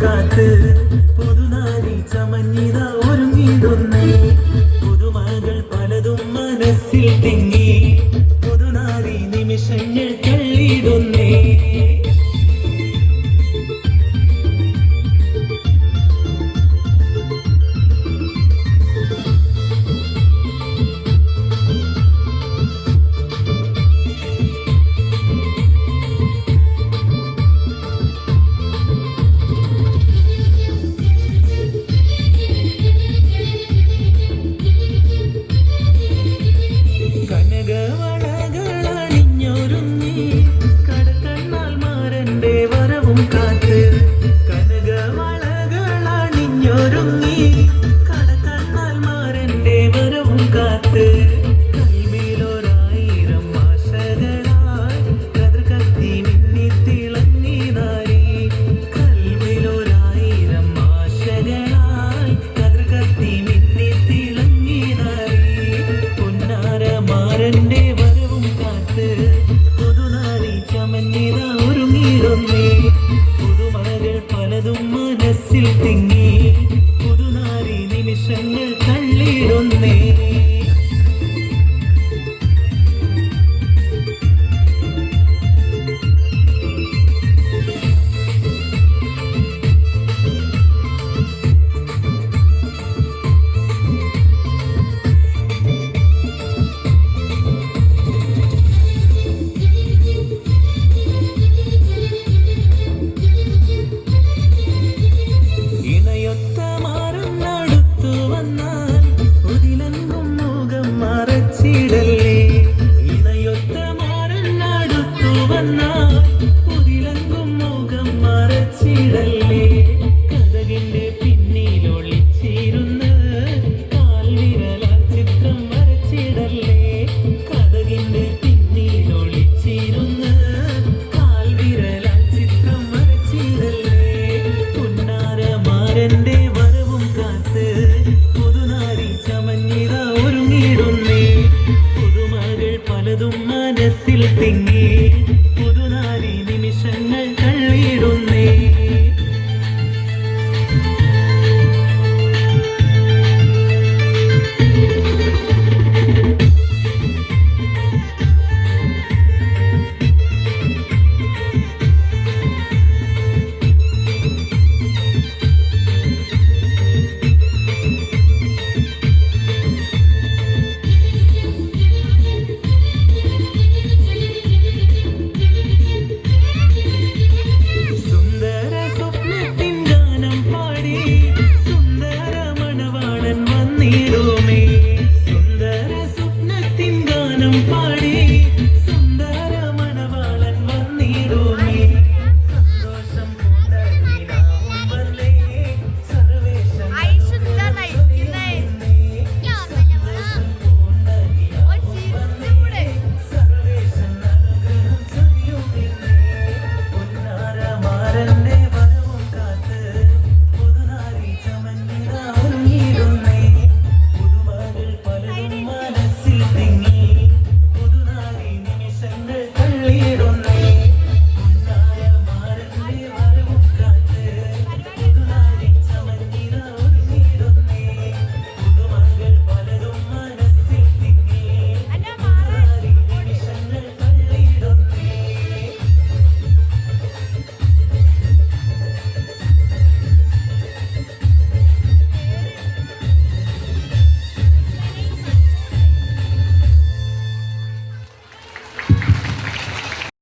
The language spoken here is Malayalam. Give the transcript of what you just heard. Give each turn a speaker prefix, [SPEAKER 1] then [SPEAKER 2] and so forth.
[SPEAKER 1] காத்து பொது நாடி சமஞ்சிதா കാലവും കാത്ത് കനകമളകളണിഞ്ഞൊരുങ്ങി കടക്കണ്ണാൽ മാരന്റെ വരവും കാത്ത്. കൈമേലൊരായിരം ആശകളാൽ കതിർ കത്തി മിന്നി തിളങ്ങി നാരി. കൽമേലൊരായിരം ആശകളാൽ കതിർ കത്തി മിന്നി തിളങ്ങി നാരി. Thank you.